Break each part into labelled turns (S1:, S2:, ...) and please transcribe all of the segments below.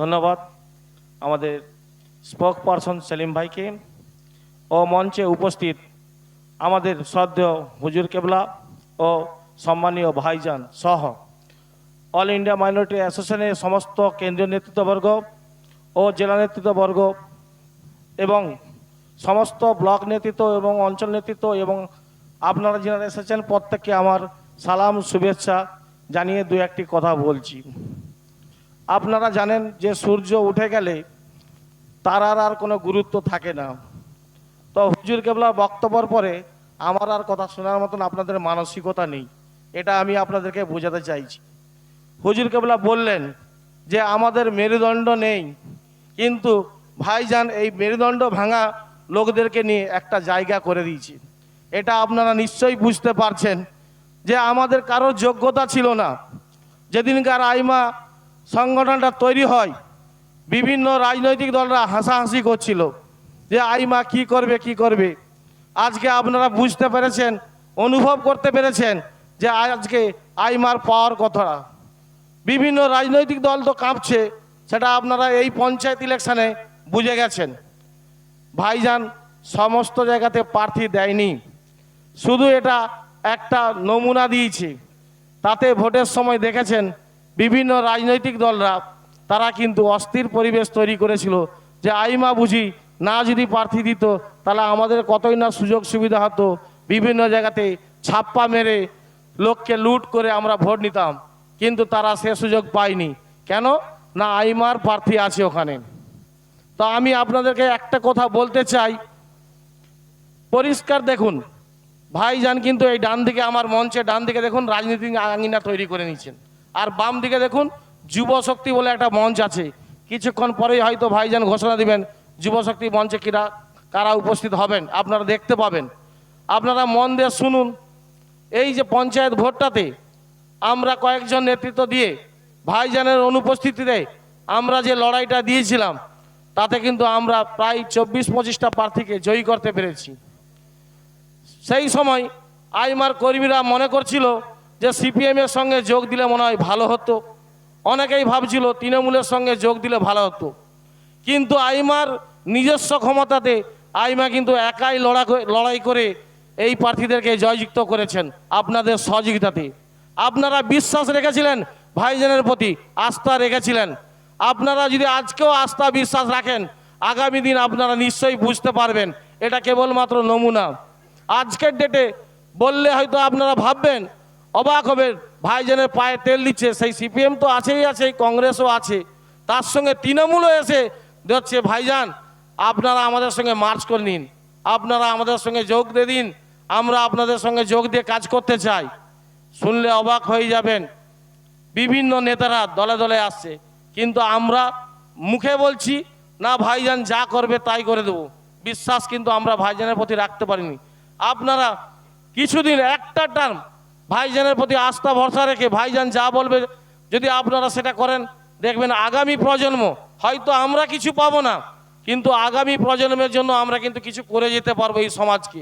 S1: ধন্যবাদ আমাদের spoke person Selim ভাইকে ও মঞ্চে উপস্থিত আমাদের শ্রদ্ধেয় হুজুর কেবলা ও সম্মানীয় ভাইজান সহ অল ইন্ডিয়া মাইনরিটি অ্যাসোসিয়েশনের সমস্ত কেন্দ্রীয় নেতৃত্ববর্গ ও জেলা নেতৃত্ববর্গ এবং সমস্ত ব্লক নেতৃত্ব এবং অঞ্চল নেতৃত্ব এবং আপনারা যারা এসেছেন প্রত্যেককে আমার সালাম, শুভেচ্ছা জানিয়ে দু একটি কথা বলছি। আপনারা জানেন যে সূর্য উঠে গেলে তারার আর কোনো গুরুত্ব থাকে না। তো হুজুর কেবলা বক্তব্যর পরে আমার আর কথা শোনার মতন আপনাদের মানসিকতা নেই, এটা আমি আপনাদেরকে বোঝাতে চাইছি। হুজুর কেবলা বললেন যে আমাদের মেরুদণ্ড নেই, কিন্তু ভাইজান এই মেরুদণ্ড ভাঙা লোকদেরকে নিয়ে একটা জায়গা করে দিয়েছে। এটা আপনারা নিশ্চয়ই বুঝতে পারছেন যে আমাদের কারোর যোগ্যতা ছিল না। যেদিনকার আইমা সংগঠনটা তৈরি হয়। বিভিন্ন রাজনৈতিক দলরা হাসাহাসি করছিল যে আইমা কি করবে কি করবে? আজকে আপনারা বুঝতে পেরেছেন, অনুভব করতে পেরেছেন যে, আজকে আইমার পাওয়ার কথাটা। বিভিন্ন রাজনৈতিক দল তো কাঁপছে, সেটা আপনারা এই পঞ্চায়েত ইলেকশনে বুঝে গেছেন। ভাইজান সমস্ত জায়গাতে প্রার্থী দেয়নি। শুধু এটা একটা নমুনা দিয়েছে। তাতে ভোটের সময় দেখেছেন বিভিন্ন রাজনৈতিক দলরা, তারা কিন্তু অস্থির পরিবেশ তৈরি করেছিল যে আইমা বুঝি, না যদি প্রার্থী দিত, তাহলে আমাদের কতই না সুযোগ সুবিধা হতো। বিভিন্ন জায়গাতে ছাপ্পা মেরে লোককে লুট করে আমরা ভোট নিতাম, কিন্তু তারা সে সুযোগ পায়নি। কেন? না আইমার প্রার্থী আছে ওখানে। তো আমি আপনাদেরকে একটা কথা বলতে চাই। পরিষ্কার দেখুন, ভাইজান কিন্তু এই ডান দিকে, আমার মঞ্চে ডান দিকে দেখুন, রাজনীতি আঙিনা তৈরি করে নিচ্ছেন আর বাম দিকে দেখুন যুব শক্তি বলে একটা মঞ্চ আছে। কিছুক্ষণ পরেই হয়তো ভাইজান ঘোষণা দিবেন যুব শক্তি মঞ্চে কিরা, কারা উপস্থিত হবেন, আপনারা দেখতে পাবেন। আপনারা মন দিয়ে শুনুন, এই যে পঞ্চায়েত ভোটটাতে আমরা কয়েকজন নেতৃত্ব দিয়ে ভাইজানের অনুপস্থিতিতে আমরা যে লড়াইটা দিয়েছিলাম, তাতে কিন্তু আমরা প্রায় চব্বিশ পঁচিশটা প্রার্থীকে জয়ী করতে পেরেছি। সেই সময় আইমার কর্মীরা মনে করছিল যে সিপিএমের সঙ্গে যোগ দিলে মনে হয় ভালো হতো। অনেকেই ভাবছিল তৃণমূলের সঙ্গে যোগ দিলে ভালো হতো। কিন্তু আইমার নিজস্ব ক্ষমতাতে আইমা কিন্তু একাই লড়া লড়াই করে এই প্রার্থীদেরকে জয়যুক্ত করেছেন আপনাদের সহযোগিতাতে। আপনারা বিশ্বাস রেখেছিলেন ভাইজানের প্রতি, আস্থা রেখেছিলেন। আপনারা যদি আজকেও আস্থা বিশ্বাস রাখেন, আগামী দিন আপনারা নিশ্চয়ই বুঝতে পারবেন, এটা কেবলমাত্র নমুনা। আজকের ডেটে বললে হয়তো আপনারা ভাববেন অবাক হবেন, ভাইজানের পায়ে তেল দিচ্ছে, সেই সিপিএম তো আছেই আছে কংগ্রেসও আছে। তার সঙ্গে তৃণমূলও এসে হচ্ছে ভাইজান, আপনারা আমাদের সঙ্গে মার্চ করে নিন, আপনারা আমাদের সঙ্গে যোগ দিয়ে দিন, আমরা আপনাদের সঙ্গে যোগ দিয়ে কাজ করতে চাই। শুনলে অবাক হয়ে যাবেন, বিভিন্ন নেতারা দলে দলে আসছে, কিন্তু আমরা মুখে বলছি, না, ভাইজান যা করবে তাই করে দেবো। বিশ্বাস কিন্তু আমরা ভাইজানের প্রতি রাখতে পারিনি। আপনারা কিছুদিন একটা টার্ম ভাইজানের প্রতি আস্থা, ভরসা রেখে ভাইজান যা বলবে, যদি আপনারা সেটা করেন, দেখবেন আগামী প্রজন্ম, হয়তো আমরা কিছু পাবো না, কিন্তু আগামী প্রজন্মের জন্য আমরা কিন্তু কিছু করে যেতে পারব এই সমাজকে।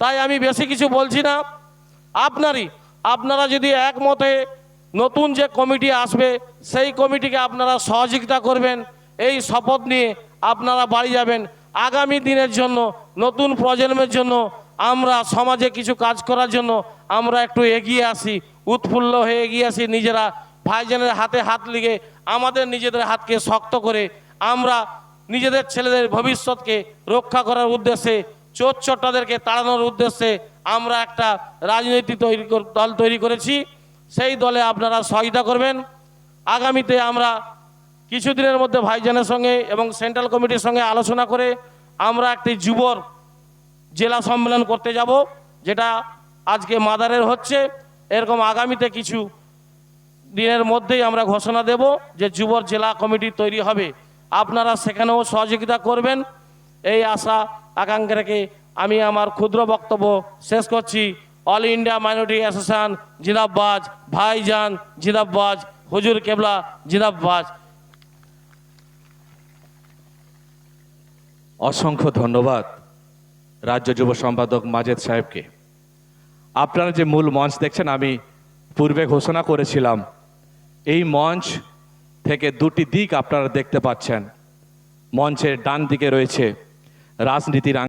S1: তাই আমি বেশি কিছু বলছি না। আপনারই, আপনারা যদি একমতে নতুন যে কমিটি আসবে, সেই কমিটিকে আপনারা সহযোগিতা করবেন, এই শপথ নিয়ে আপনারা বাড়ি যাবেন। আগামী দিনের জন্য, নতুন প্রজন্মের জন্য আমরা সমাজে কিছু কাজ করার জন্য আমরা একটু এগিয়ে আসি, উৎফুল্ল হয়ে এগিয়ে আসি, নিজেরা ভাইজানের হাতে হাত লিগে আমাদের নিজেদের হাতকে শক্ত করে আমরা নিজেদের ছেলেদের ভবিষ্যৎকে রক্ষা করার উদ্দেশ্যে চোর চট্টাদেরকে তাড়ানোর উদ্দেশ্যে আমরা একটা রাজনীতি তৈরি দল তৈরি করেছি। সেই দলে আপনারা সহযোগিতা করবেন। আগামীতে আমরা কিছুদিনের মধ্যে ভাইজানের সঙ্গে এবং সেন্ট্রাল কমিটির সঙ্গে আলোচনা করে আমরা একটি যুবর জেলা সম্মেলন করতে যাব, যেটা আজকে মাদারের হচ্ছে। এরকম আগামীতে কিছু দিনের মধ্যেই আমরা ঘোষণা দেব যে যুবর জেলা কমিটি তৈরি হবে। আপনারা সেখানেও সহযোগিতা করবেন। এই আশা, আকাঙ্ক্ষা রেখে আমি আমার ক্ষুদ্র বক্তব্য শেষ করছি। অল ইন্ডিয়া মাইনরিটি অ্যাসোসিয়েশন জিনাব্বাজ ভাইজান জিনাব্বাজ হুজুর কেবলা জিনাব্বাজ
S2: অসংখ্য ধন্যবাদ। রাজ্য যুব সম্পাদক মাজেদ সাহেবকে। আপনারা যে মূল মঞ্চ দেখছেন, আমি পূর্বে ঘোষণা করেছিলাম, এই মঞ্চ থেকে দুটি দিক আপনারা দেখতে পাচ্ছেন। মঞ্চের ডান দিকে রয়েছে রাজনীতির